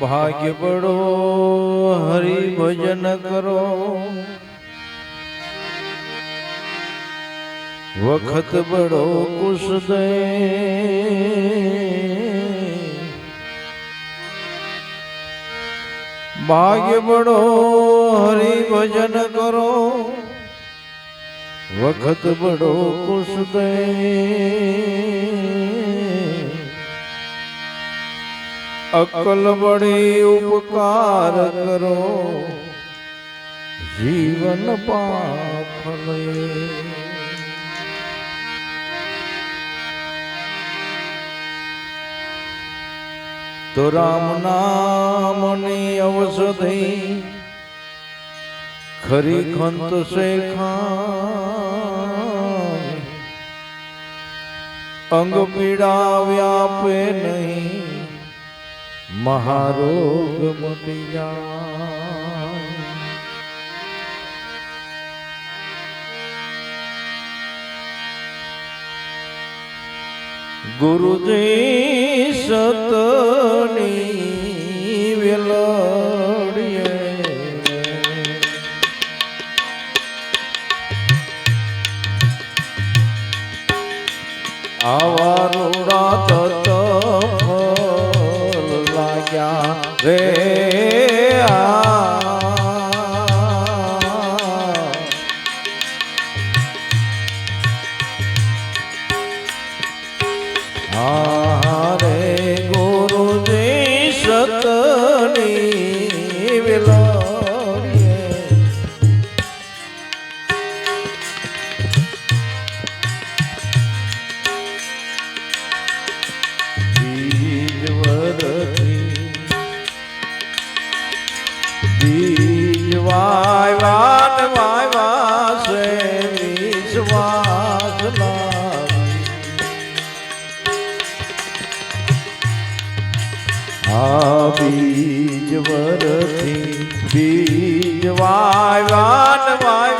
ભાગ્ય પડો હરિ ભજન કરો. વખત બડો કુશ દે ભાગ્ય બડો હરિ ભજન કરો. વખત બડો કુશ દે અકલ વળી ઉપકાર કરો. જીવન પાફલે તો રામ નામની ઔષધિ ખરી ખંત શેખા અંગ પીડા વ્યાપે નહીં. મહારોગ મટી જાય ગુરુજી સતની વેલડીએ. આવા રૂડા ફલ લાગ્યા રે ગુરુજી સતની વિલોડીએ આ બીજ વરથી બીજ વાયવાન વાયવા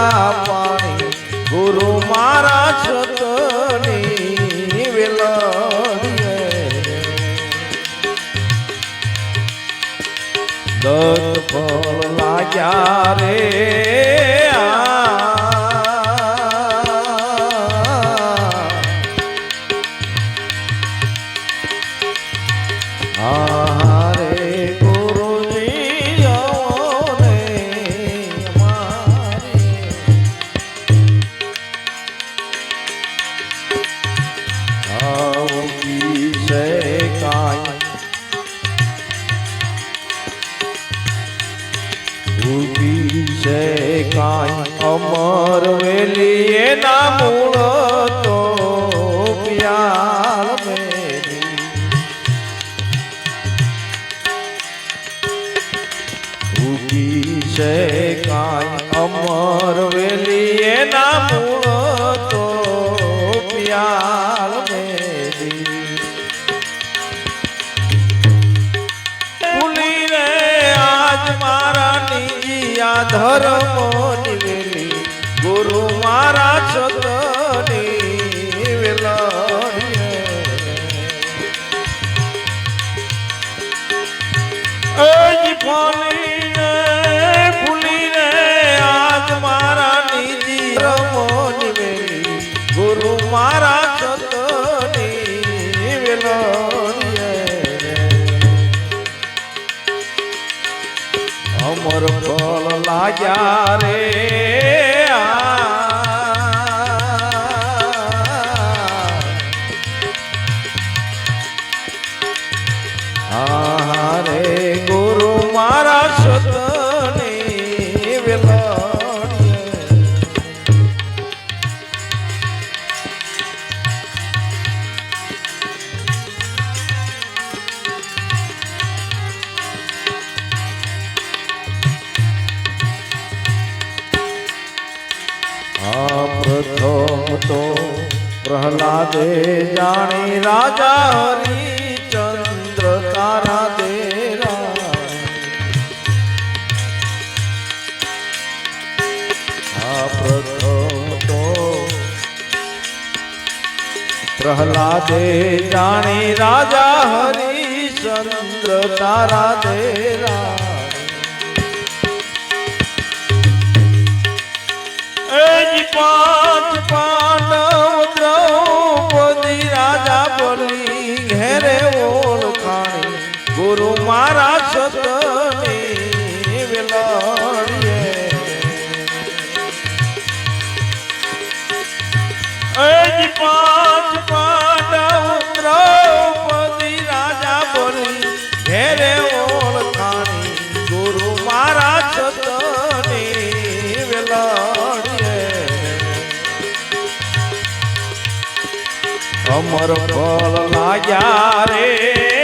શીશા પાણી. ગુરુ મારા છતની વેલડીએ. દત્ત ફળ લાગ્યા રે. હારે ઊભી છે કાંઈ અમર વેલી એના મૂળ તો પ્યાર મેરી. ઊભી છે કાંઈ અમર વેલી એના મૂળ તો પ્યાર નિજીયા ધર્મ નિવેલી, ગુરુ મારા છતની વેલાડીએ. એજ ફાલી ભૂલી રે મારા મારા છતની વેલાડીએ. અમર ફળ લાગ્યા રે. હારે પ્રહલાદે જાણી રાજા હરિચંદ્ર તારા દેરા આ પ્રથમ તો પ્રહલાદે જાણી રાજા હરિચંદ્ર તારા દેરા સતની વેલાડીએ એજ પાંચ પાંડવ દ્રૌપદી રાજા બની ઘેરે ઓળખાણી ગુરુ મારા સતની અમર ફળ લાગ્યા રે.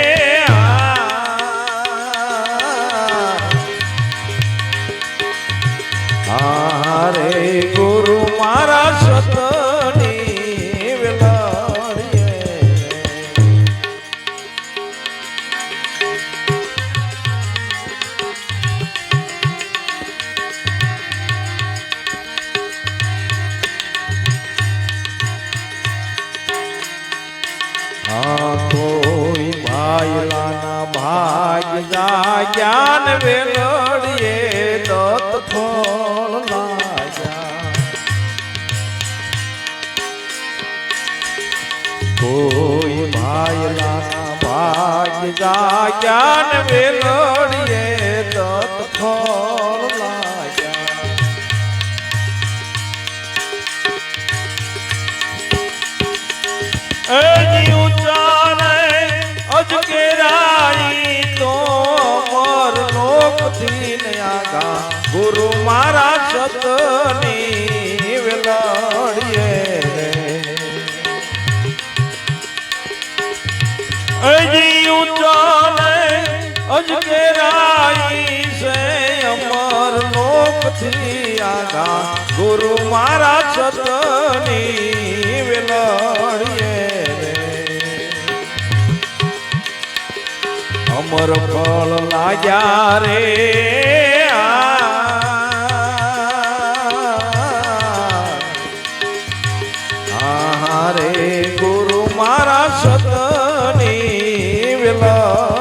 વેલડીએ દત્ત ફળ લાગ્યા કોઈ ભાઈલાના ભાગ જા જ્ઞાન વેલડીએ ફળ ગુરુ મારા સતની વેલાડીએ અજી ઉચારે અજકેરાઈ સે અમર લોકથી આગા ગુરુ મારા સતની વેલાડીએ અમર ફળ લાગ્યા રે. સતની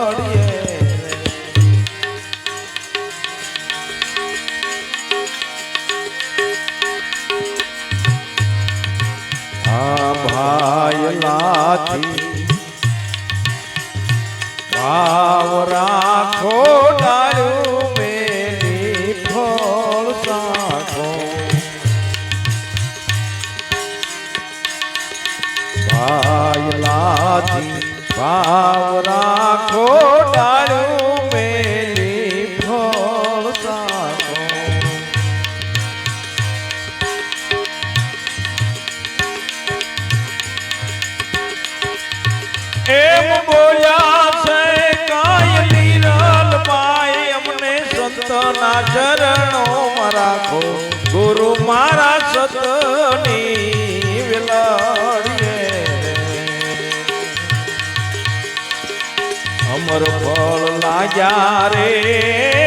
સંતના ચરણો રાખો. ગુરુ મારા સતની વેલાડીએ. અમર ફળ લાગ્યા રે.